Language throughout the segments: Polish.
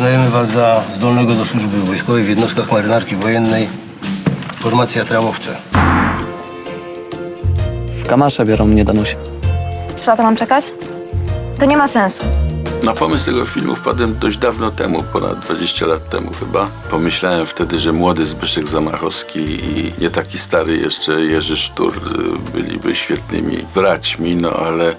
Uznajemy was za zdolnego do służby wojskowej w jednostkach marynarki wojennej. Formacja Trałowce. W Kamasze biorą mnie Danusia. Trzy lata mam czekać? To nie ma sensu. Na pomysł tego filmu wpadłem dość dawno temu, ponad 20 lat temu chyba. Pomyślałem wtedy, że młody Zbyszek Zamachowski i nie taki stary jeszcze Jerzy Sztur y, byliby świetnymi braćmi, no ale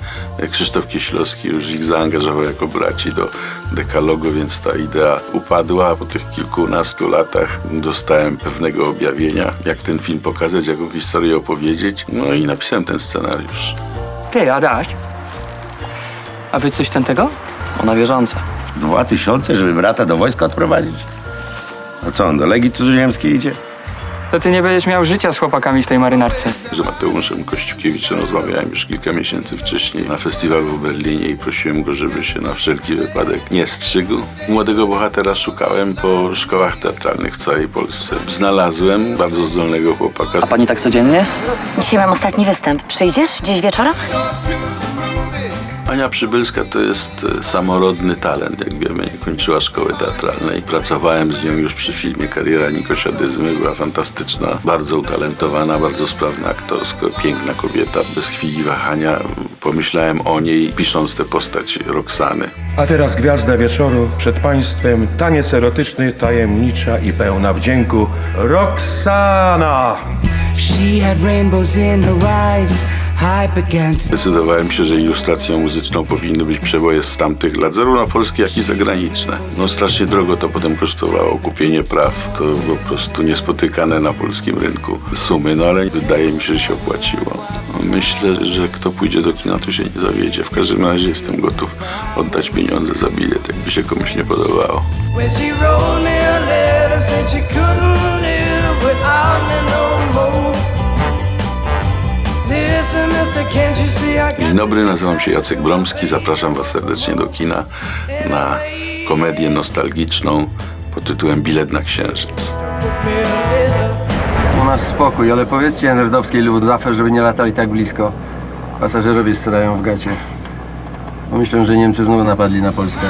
Krzysztof Kieślowski już ich zaangażował jako braci do dekalogu, więc ta idea upadła, po tych kilkunastu latach dostałem pewnego objawienia, jak ten film pokazać, jaką historię opowiedzieć, no i napisałem ten scenariusz. Ty, Adaś, a wy coś ten tego? Ona wierząca. Dwa tysiące, żeby brata do wojska odprowadzić? A co, on do Legii Cudzoziemskiej idzie? To ty nie będziesz miał życia z chłopakami w tej marynarce. Z Mateuszem Kościukiewiczem rozmawiałem już kilka miesięcy wcześniej na festiwalu w Berlinie i prosiłem go, żeby się na wszelki wypadek nie strzygł. Młodego bohatera szukałem po szkołach teatralnych w całej Polsce. Znalazłem bardzo zdolnego chłopaka. A pani tak codziennie? Dzisiaj mam ostatni występ. Przyjdziesz dziś wieczorem? Ania Przybylska to jest e, samorodny talent, jak wiemy, kończyła szkoły teatralnej. Pracowałem z nią już przy filmie Kariera Nikosia Dyzmy, była fantastyczna, bardzo utalentowana, bardzo sprawna aktorsko, piękna kobieta, bez chwili wahania. Pomyślałem o niej, pisząc tę postać Roxany. A teraz gwiazda wieczoru przed państwem, taniec erotyczny, tajemnicza i pełna wdzięku, Roxana! She had rainbows in her eyes. I began to Zdecydowałem się, że ilustracją muzyczną powinny być przeboje z tamtych lat, zarówno polskie, jak i zagraniczne. No strasznie drogo to potem kosztowało. Kupienie praw to po prostu niespotykane na polskim rynku sumy, no ale wydaje mi się, że się opłaciło. Myślę, że kto pójdzie do kina, to się nie zawiedzie. W każdym razie jestem gotów oddać pieniądze za bilet, jakby się komuś nie podobało. When she wrote me a letter, said she couldn't live Dzień dobry, nazywam się Jacek Bromski. Zapraszam Was serdecznie do kina na komedię nostalgiczną pod tytułem Bilet na Księżyc. U nas spokój, ale powiedzcie nerdowskiej Luftwaffe, żeby nie latali tak blisko. Pasażerowie strają w gacie. Pomyślę, że Niemcy znowu napadli na Polskę.